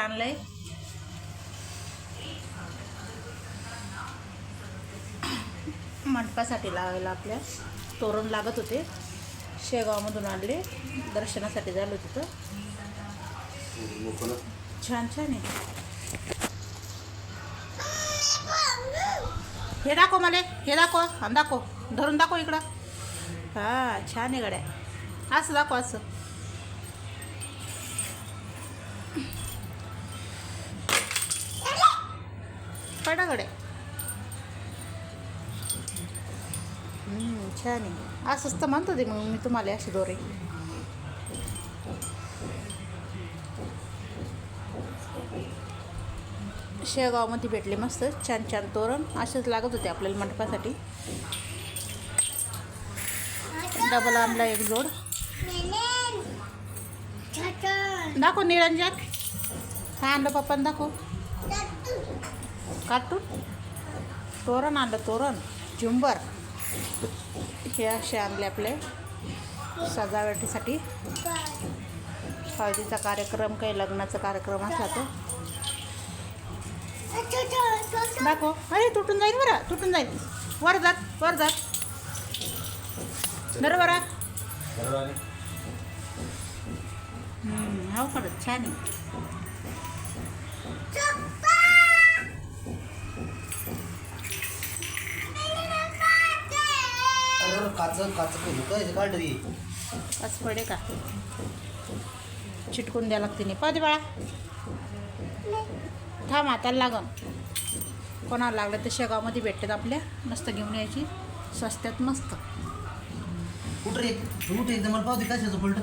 आणलंय. मंडपासाठी लावायला आपल्या. तोरण लागत होते. शेगावमधून आणले. दर्शनासाठी झालं तिथं. छान छान आहे. हे दाखव मला. हे दाखव. आणि दाखव. धरून दाखव इकडं. हा छान आहे गड्या. असं दाखव असं. हम्म, छान आहे. असंच तर म्हणत होते मग मी तुम्हाला असे दोरे. शेगावमध्ये भेटले मस्त छान छान तोरण. असेच लागत होते आपल्याला मंडपासाठी. डबल आणला एक जोड. दाखव निरंजन. हा आणलं पप्पानं दाखव. कार्टून तोरण आणलं तोरण. झुंबर. हे असे आणले आपले सजावटीसाठी. हळदीचा कार्यक्रम काही लग्नाचा कार्यक्रम असला तर दाखव. अरे तुटून जाईल बरं. तुटून जाईल. वर जात वर जात बरं. बरं हम्म, हो खरंच छान आहे. काच काच काय काढ रे पाच पडे का? चिटकून द्या लागते नाही. पाहते बाळा. थांब हाताला लागन. कोणाला लागलं तर शेगावमध्ये भेटतात आपल्या. मस्त घेऊन यायची. स्वस्त्यात मस्त. कुठं रे? कुठे एकदम मला पावते कशाचं पलट?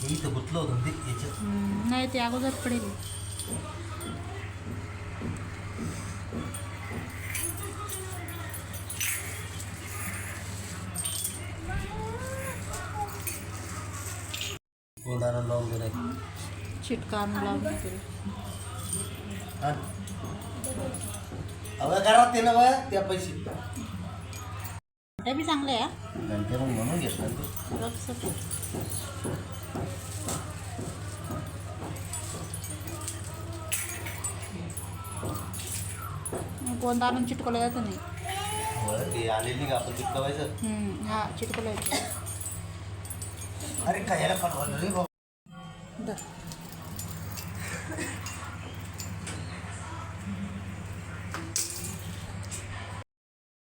हे इथं गुतलं होतं ते याच्यात. नाही ते अगोदर पडेल. कोणाला लावून गेलाय चिटका आणून लावून तरी अगं घरात ते ना बा त्या पैसे. ते बी चांगले आहे. घंटे मग म्हणून घेतलं ते रफसट. गोंदा आणून चिटकवलं जातं नाही. ते आलेली का आपण चिटकवायचं? हम्म, हा चिटकवलं जातं. अरे काय याला पाठवायला रे